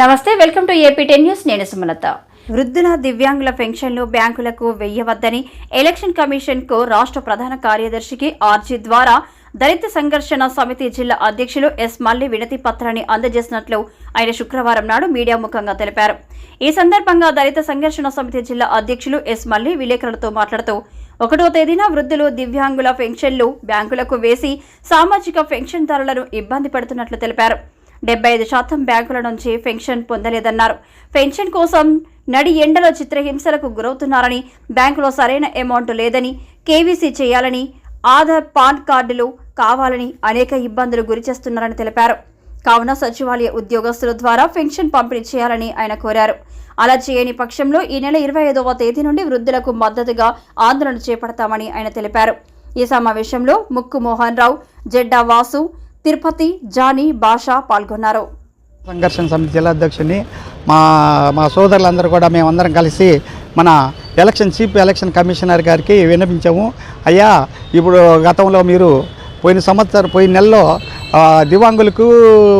నమస్తే welcome to AP ten news. నేను సుమలత. వృద్ధుల దివ్యాంగుల పెన్షన్లు బ్యాంకులకు వెయ్యవద్దని ఎలక్షన్ కమిషన్కు రాష్ట్ర ప్రధాన కార్యదర్శికి ఆర్జీ ద్వారా దళిత సంఘర్షణ సమితి జిల్లా అధ్యక్షులు ఎస్ మల్లి వినతి పత్రాన్ని అందజేసినట్లు ఆయన శుక్రవారం నాడు మీడియా ముఖంగా తెలిపారు. ఈ సందర్భంగా దళిత సంఘర్షణ సమితి జిల్లా అధ్యక్షులు ఎస్ మల్లి విలేకరులతో మాట్లాడుతూ ఒకటో తేదీన వృద్ధులు దివ్యాంగుల పెన్షన్లు బ్యాంకులకు వేసి సామాజిక పెన్షన్దారులను ఇబ్బంది పెడుతున్నట్లు తెలిపారు. డెబ్బై ఐదు శాతం బ్యాంకుల నుంచి పెన్షన్ పొందలేదన్నారు. పెన్షన్ కోసం నడి ఎండలో చిత్రహింసలకు గురవుతున్నారని బ్యాంకులో సరైన అమౌంట్ లేదని కేవీసీ చేయాలని ఆధార్ పాన్ కార్డులు కావాలని అనేక ఇబ్బందులు గురిచేస్తున్నారని తెలిపారు. కావున సచివాలయ ఉద్యోగస్తుల ద్వారా పెన్షన్ పంపిణీ చేయాలని ఆయన కోరారు. అలా చేయని పక్షంలో ఈ నెల ఇరవై ఐదవ తేదీ నుండి వృద్ధులకు మద్దతుగా ఆందోళన చేపడతామని ఆయన తెలిపారు. ఈ సమావేశంలో ముక్కు మోహన్ రావు జెడ్డా వాసు తిరుపతి జానీ బాషా పాల్గొన్నారు. సంఘర్షణ సమితి జిల్లా అధ్యక్షుడిని మా మా సోదరులందరూ కూడా మేమందరం కలిసి మన ఎలక్షన్ చీఫ్ ఎలక్షన్ కమిషనర్ గారికి విన్నపించాము అయ్యా ఇప్పుడు గతంలో మీరు పోయిన సంవత్సరం పోయిన నెలలో దివాంగులకు దివ్యాంగులకు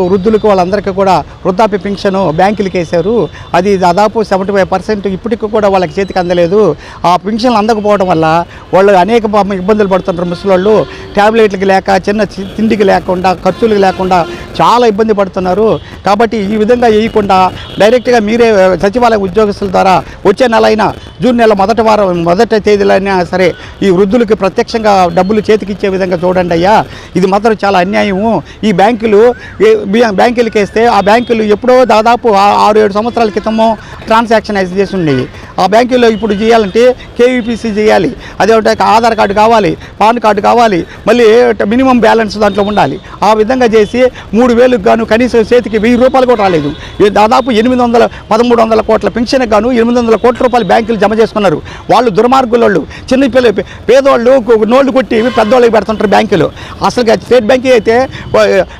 వృద్ధులకు వాళ్ళందరికీ కూడా వృద్ధాప్య పెన్షన్ బ్యాంకులకి వేశారు. అది దాదాపు సెవెంటీ ఫైవ్ పర్సెంట్ ఇప్పటికి కూడా వాళ్ళకి చేతికి అందలేదు. ఆ పెన్షన్లు అందకపోవడం వల్ల వాళ్ళు అనేక ఇబ్బందులు పడుతుంటారు ముసలోళ్ళు. ట్యాబ్లెట్లకి లేక చిన్న చి- తిండికి లేకుండా ఖర్చులకు లేకుండా చాలా ఇబ్బంది పడుతున్నారు. కాబట్టి ఈ విధంగా వేయకుండా డైరెక్ట్గా మీరే సచివాలయ ఉద్యోగస్తుల ద్వారా వచ్చే నెల అయినా జూన్ నెల మొదటి వారం మొదటి తేదీలైనా సరే ఈ వృద్ధులకి ప్రత్యక్షంగా డబ్బులు చేతికిచ్చే విధంగా చూడండి అయ్యా. ఇది మాత్రం చాలా అన్యాయము. ఈ బ్యాంకులు ఏ- బ్యాంకులకి వేస్తే ఆ బ్యాంకులు ఎప్పుడో దాదాపు ఆరు ఏడు సంవత్సరాల క్రితము ట్రాన్సాక్షన్ అయితే చేసి ఉండేవి ఆ బ్యాంకుల్లో ఇప్పుడు చేయాలంటే కేవీపీసీ చేయాలి. అదే ఒకటి ఆధార్ కార్డు కావాలి పాన్ కార్డు కావాలి మళ్ళీ మినిమం బ్యాలెన్స్ దాంట్లో ఉండాలి. ఆ విధంగా చేసి మూడు వేలకు గాను కనీసం చేతికి వెయ్యి రూపాయలు కూడా రాలేదు. దాదాపు ఎనిమిది వందల పదమూడు వందల కోట్ల పెన్షన్ గాను ఎనిమిది వందల కోట్ల రూపాయలు బ్యాంకులు జమ చేసుకున్నారు. వాళ్ళు దుర్మార్గులు చిన్న పిల్ల పేదవాళ్ళు నోళ్ళు నోళ్ళు కొట్టి పెద్దవాళ్ళకి పెడుతుంటారు బ్యాంకులు. అసలు స్టేట్ బ్యాంక్ అయితే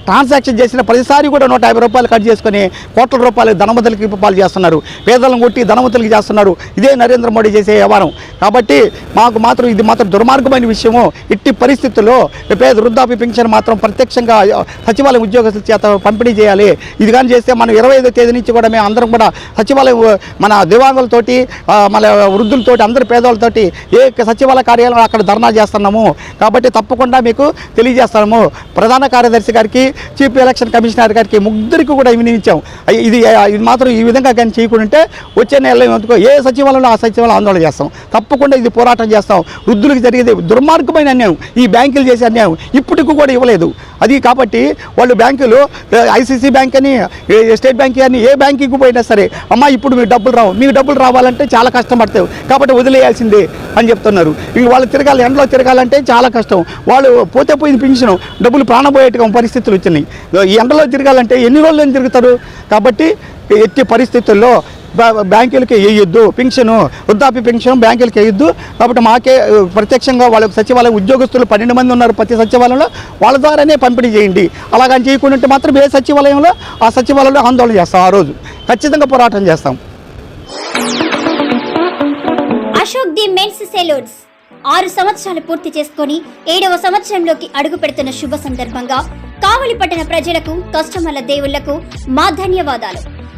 ట్రాన్సాక్షన్ చేసిన ప్రతిసారి కూడా నూట యాభై రూపాయలు కట్ చేసుకొని కోట్ల రూపాయలు ధనవంతులకి పాలు చేస్తున్నారు. పేదలను కొట్టి ధనవంతులకి చేస్తున్నారు. ఇదే నరేంద్ర మోడీ చేసే వ్యవహారం. కాబట్టి మాకు మాత్రం ఇది మాత్రం దుర్మార్గమైన విషయము. ఇట్టి పరిస్థితుల్లో పేద వృద్ధాప్య పెన్షన్ మాత్రం ప్రత్యక్షంగా సచివాలయం ఉద్యోగస్తులు చేత పంపిణీ చేయాలి. ఇది కానీ చేస్తే మనం ఇరవై ఐదో తేదీ నుంచి కూడా మేము అందరం కూడా సచివాలయం మన దివాంగులతోటి మన వృద్ధులతోటి అందరి పేదవాళ్ళతోటి ఏ సచివాలయ కార్యాలయం అక్కడ ధర్నా చేస్తున్నాము. కాబట్టి తప్పకుండా మీకు తెలియజేస్తాము. ప్రధాన కార్యదర్శి గారికి చీఫ్ ఎలక్షన్ కమిషనర్ గారికి ముగ్గురికి కూడా వినియోగించాం ఇది ఇది మాత్రం ఈ విధంగా కానీ చేయకుంటే వచ్చే నెలలో ఎందుకో ఏ సచివాలయంలో ఆ సచివాలయం ఆందోళన చేస్తాం. తప్పకుండా ఇది పోరాటం చేస్తాం. వృద్ధులకు జరిగేది దుర్మార్గమైన అన్యాయం. ఈ బ్యాంకులు చేసే అన్యాయం ఇప్పటికి కూడా ఇవ్వలేదు. అది కాబట్టి వాళ్ళు బ్యాంకులు ఐసీసీ బ్యాంక్ అని స్టేట్ బ్యాంక్ అని ఏ బ్యాంకింగ్ పోయినా సరే అమ్మా ఇప్పుడు మీకు డబ్బులు రావు మీకు డబ్బులు రావాలంటే చాలా కష్టం పడతాయి కాబట్టి వదిలేయాల్సిందే అని చెప్తున్నారు. ఇంక వాళ్ళు తిరగాలి ఎండలో తిరగాలంటే చాలా కష్టం. వాళ్ళు పోతే పోయింది పెన్షన్ డబ్బులు ప్రాణపోయేట్టుగా పరిస్థితులు వచ్చినాయి. ఈ ఎండలో తిరగాలంటే ఎన్ని రోజులు తిరుగుతారు? కాబట్టి ఎట్టి పరిస్థితుల్లో బ్యాంకులకి వేయొద్దు. పెన్షన్ వృద్ధాప్య పెన్షన్ బ్యాంకులకి వేయొద్దు. కాబట్టి మాకే ప్రత్యక్షంగా వాళ్ళకి సచివాలయం ఉద్యోగస్తులు పన్నెండు మంది ఉన్నారు ప్రతి సచివాలయంలో. వాళ్ళ ద్వారానే పంపిణీ చేయండి. అలాగని చేయకుండా మాత్రం ఏ సచివాలయంలో ఆ సచివాలయంలో ఆందోళన చేస్తాం ఆ రోజు. ఖచ్చితంగా పోరాటం చేస్తాం. Ashok the men's salons. ఆరు సంవత్సరాలు పూర్తి చేసుకొని ఏడవ సంవత్సరంలోకి అడుగు పెడుతున్న శుభ సందర్భంగా కావలి పట్టణ ప్రజలకు కస్టమర్ల దేవుళ్ళకు మా ధన్యవాదాలు.